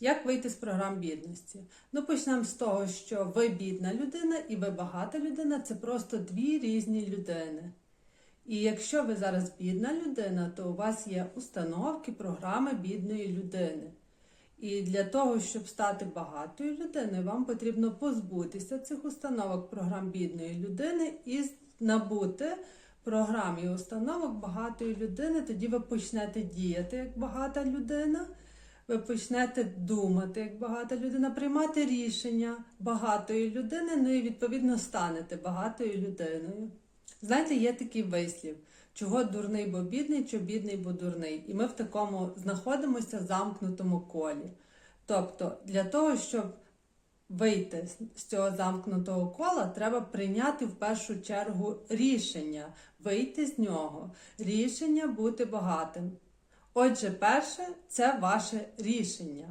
Як вийти з програм бідності? Ну, почнемо з того, що ви бідна людина і ви багата людина це просто дві різні людини. І якщо ви зараз бідна людина, то у вас є установки, програми бідної людини. І для того, щоб стати багатою людиною, вам потрібно позбутися цих установок програм бідної людини і набути програм і установок багатої людини. Тоді ви почнете діяти як багата людина. Ви почнете думати як багата людина, приймати рішення багатої людини, ну і відповідно станете багатою людиною. Знаєте, є такий вислів, чого дурний, бо бідний, чого бідний, бо дурний. І ми в такому знаходимося замкнутому колі. Тобто, для того, щоб вийти з цього замкнутого кола, треба прийняти в першу чергу рішення, вийти з нього, рішення бути багатим. Отже, перше це ваше рішення.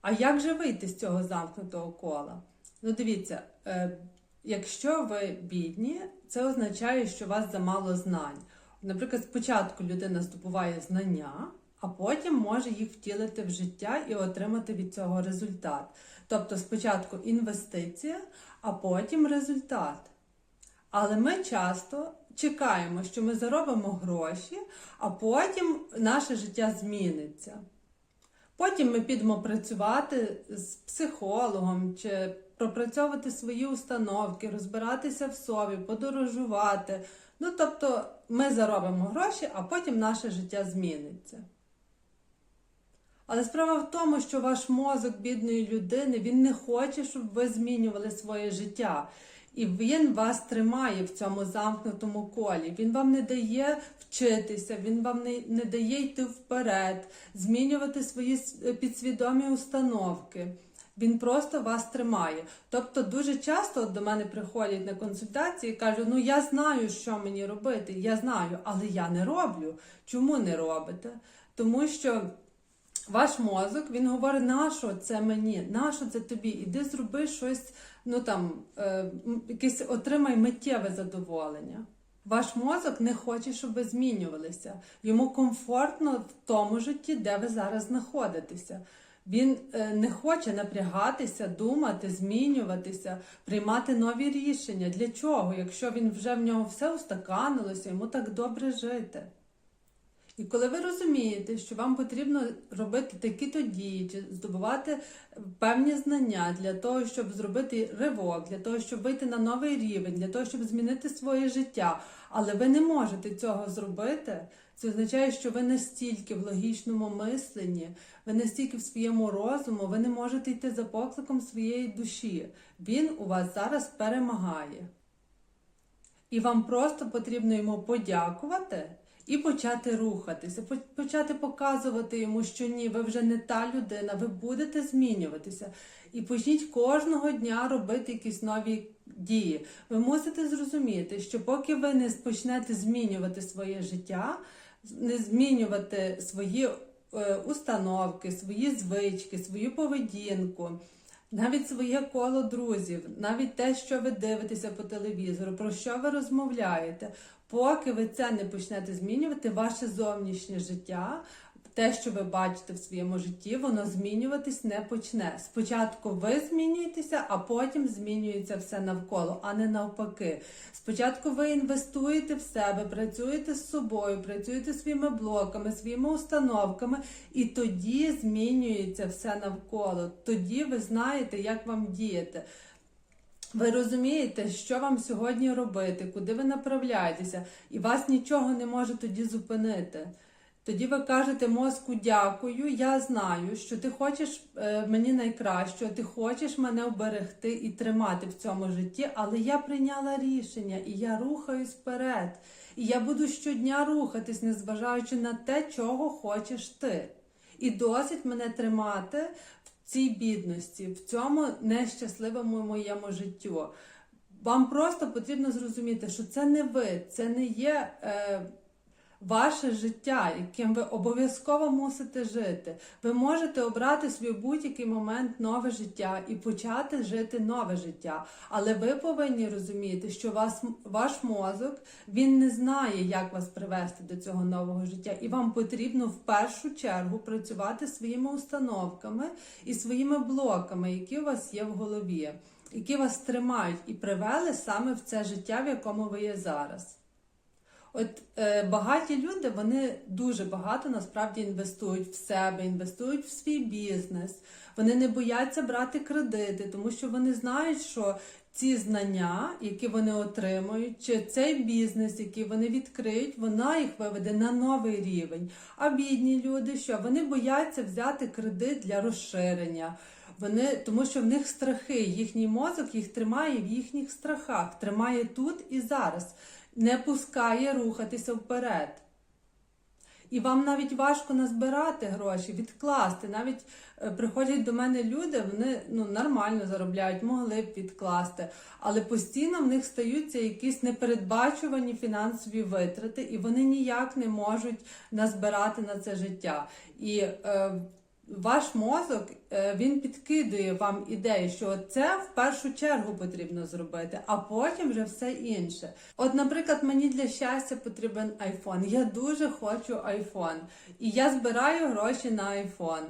А як же вийти з цього замкнутого кола? Ну, дивіться, е, якщо ви бідні, це означає, що у вас замало знань. Наприклад, спочатку людина здобуває знання, а потім може їх втілити в життя і отримати від цього результат. Тобто, спочатку інвестиція, а потім результат. Але ми часто чекаємо, що ми заробимо гроші, а потім наше життя зміниться. Потім ми підемо працювати з психологом чи пропрацьовувати свої установки, розбиратися в собі, подорожувати. Ну, тобто, ми заробимо гроші, а потім наше життя зміниться. Але справа в тому, що ваш мозок бідної людини він не хоче, щоб ви змінювали своє життя. І він вас тримає в цьому замкнутому колі. Він вам не дає вчитися, він вам не, не дає йти вперед, змінювати свої підсвідомі установки. Він просто вас тримає. Тобто, дуже часто до мене приходять на консультації і кажуть: ну я знаю, що мені робити, я знаю, але я не роблю. Чому не робите? Тому що. Ваш мозок він говорить, нащо це мені, нащо це тобі? Іди зроби щось, ну там е, якесь отримай миттєве задоволення. Ваш мозок не хоче, щоб ви змінювалися. Йому комфортно в тому житті, де ви зараз знаходитеся. Він е, не хоче напрягатися, думати, змінюватися, приймати нові рішення. Для чого? Якщо він вже в нього все устаканилося, йому так добре жити. І коли ви розумієте, що вам потрібно робити такі-то дії, чи здобувати певні знання для того, щоб зробити ривок, для того, щоб вийти на новий рівень, для того, щоб змінити своє життя, але ви не можете цього зробити, це означає, що ви настільки в логічному мисленні, ви настільки в своєму розуму, ви не можете йти за покликом своєї душі. Він у вас зараз перемагає. І вам просто потрібно йому подякувати і почати рухатися, почати показувати йому, що ні, ви вже не та людина, ви будете змінюватися. І почніть кожного дня робити якісь нові дії. Ви мусите зрозуміти, що поки ви не почнете змінювати своє життя, не змінювати свої е, установки, свої звички, свою поведінку. Навіть своє коло друзів, навіть те, що ви дивитеся по телевізору, про що ви розмовляєте, поки ви це не почнете змінювати, ваше зовнішнє життя, те, що ви бачите в своєму житті, воно змінюватись не почне. Спочатку ви змінюєтеся, а потім змінюється все навколо, а не навпаки. Спочатку ви інвестуєте в себе, працюєте з собою, працюєте своїми блоками, своїми установками, і тоді змінюється все навколо. Тоді ви знаєте, як вам діяти. Ви розумієте, що вам сьогодні робити, куди ви направляєтеся, і вас нічого не може тоді зупинити. Тоді ви кажете мозку дякую, я знаю, що ти хочеш е, мені найкращого, ти хочеш мене вберегти і тримати в цьому житті, але я прийняла рішення і я рухаюсь вперед. І я буду щодня рухатись, незважаючи на те, чого хочеш ти. І досить мене тримати цій бідності, в цьому нещасливому моєму життю. Вам просто потрібно зрозуміти, що це не ви, це не є. Е, ваше життя, яким ви обов'язково мусите жити. Ви можете обрати собі будь-який момент нове життя і почати жити нове життя. Але ви повинні розуміти, що вас, ваш мозок він не знає, як вас привести до цього нового життя, і вам потрібно в першу чергу працювати своїми установками і своїми блоками, які у вас є в голові, які вас тримають і привели саме в це життя, в якому ви є зараз. От е, багаті люди вони дуже багато насправді інвестують в себе, інвестують в свій бізнес. Вони не бояться брати кредити, тому що вони знають, що ці знання, які вони отримують, чи цей бізнес, який вони відкриють, вона їх виведе на новий рівень. А бідні люди, що вони бояться взяти кредит для розширення. Вони, тому що в них страхи, їхній мозок їх тримає в їхніх страхах, тримає тут і зараз не пускає рухатися вперед. І вам навіть важко назбирати гроші, відкласти. Навіть е, приходять до мене люди, вони ну, нормально заробляють, могли б відкласти, але постійно в них стаються якісь непередбачувані фінансові витрати, і вони ніяк не можуть назбирати на це життя. І е, ваш мозок е, він підкидує вам ідею, що це в першу чергу потрібно зробити, а потім вже все інше. От, наприклад, мені для щастя потрібен айфон. Я дуже хочу айфон, і я збираю гроші на айфон.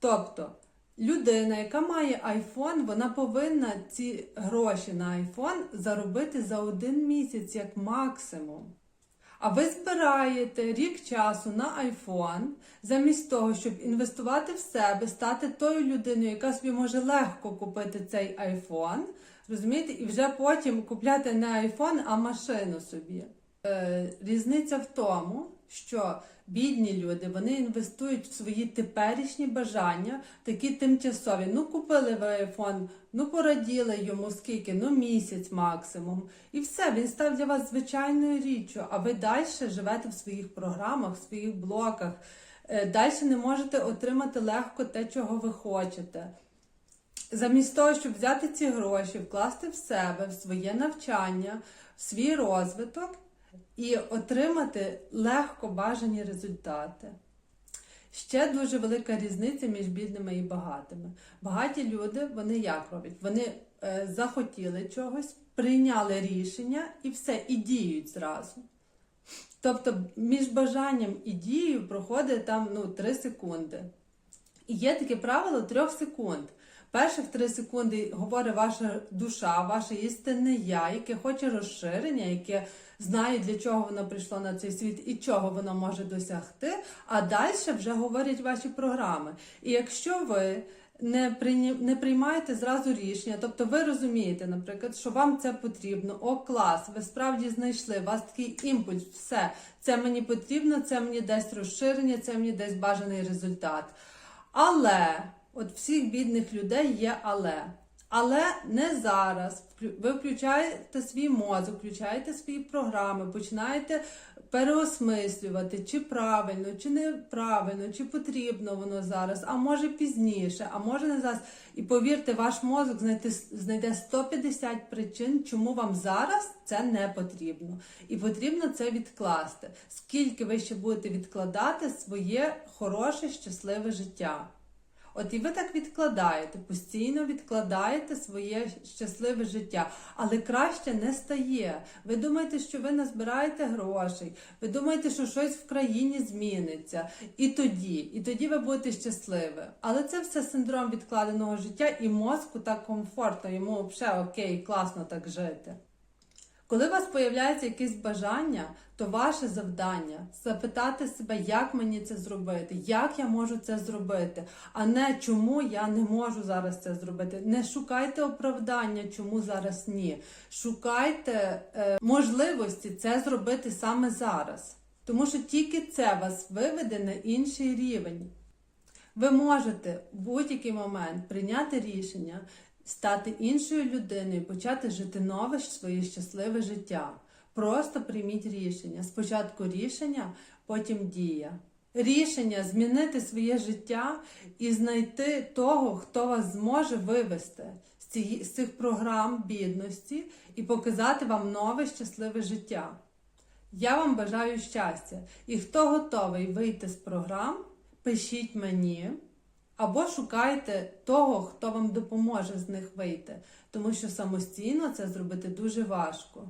Тобто. Людина, яка має айфон, вона повинна ці гроші на айфон заробити за один місяць як максимум. А ви збираєте рік часу на айфон, замість того, щоб інвестувати в себе, стати тою людиною, яка собі може легко купити цей айфон, розумієте, і вже потім купляти не айфон, а машину собі. Е, різниця в тому, що бідні люди вони інвестують в свої теперішні бажання, такі тимчасові. Ну, купили ви айфон, ну пораділи йому скільки, ну місяць максимум. І все, він став для вас звичайною річчю, а ви далі живете в своїх програмах, в своїх блоках. Далі не можете отримати легко те, чого ви хочете. Замість того, щоб взяти ці гроші, вкласти в себе, в своє навчання, в свій розвиток і отримати легко бажані результати. Ще дуже велика різниця між бідними і багатими. Багаті люди, вони як роблять? Вони е, захотіли чогось, прийняли рішення і все, і діють зразу. Тобто між бажанням і дією проходить там ну, 3 секунди. І є таке правило 3 секунд. Перших 3 секунди говорить ваша душа, ваше істинне я, яке хоче розширення, яке знає, для чого воно прийшло на цей світ і чого воно може досягти. А далі вже говорять ваші програми. І якщо ви не не приймаєте зразу рішення, тобто ви розумієте, наприклад, що вам це потрібно, о, клас, ви справді знайшли, у вас такий імпульс, все, це мені потрібно, це мені дасть розширення, це мені дасть бажаний результат. Але, от всіх бідних людей є але. Але не зараз. Ви включаєте свій мозок, включаєте свої програми, починаєте переосмислювати, чи правильно, чи неправильно, чи потрібно воно зараз, а може пізніше, а може не зараз. І повірте, ваш мозок знайде, знайде 150 причин, чому вам зараз це не потрібно. І потрібно це відкласти. Скільки ви ще будете відкладати своє хороше, щасливе життя. От і ви так відкладаєте, постійно відкладаєте своє щасливе життя, але краще не стає. Ви думаєте, що ви назбираєте грошей, ви думаєте, що щось в країні зміниться. І тоді, і тоді ви будете щасливі. Але це все синдром відкладеного життя і мозку так комфортно, йому взагалі окей, класно так жити. Коли у вас появляється якесь бажання, то ваше завдання запитати себе, як мені це зробити, як я можу це зробити, а не чому я не можу зараз це зробити. Не шукайте оправдання, чому зараз ні. Шукайте е, можливості це зробити саме зараз. Тому що тільки це вас виведе на інший рівень. Ви можете в будь-який момент прийняти рішення стати іншою людиною, почати жити нове своє щасливе життя. Просто прийміть рішення. Спочатку рішення, потім дія. Рішення змінити своє життя і знайти того, хто вас зможе вивести з цих, програм бідності і показати вам нове щасливе життя. Я вам бажаю щастя. І хто готовий вийти з програм, пишіть мені або шукайте того, хто вам допоможе з них вийти, тому що самостійно це зробити дуже важко.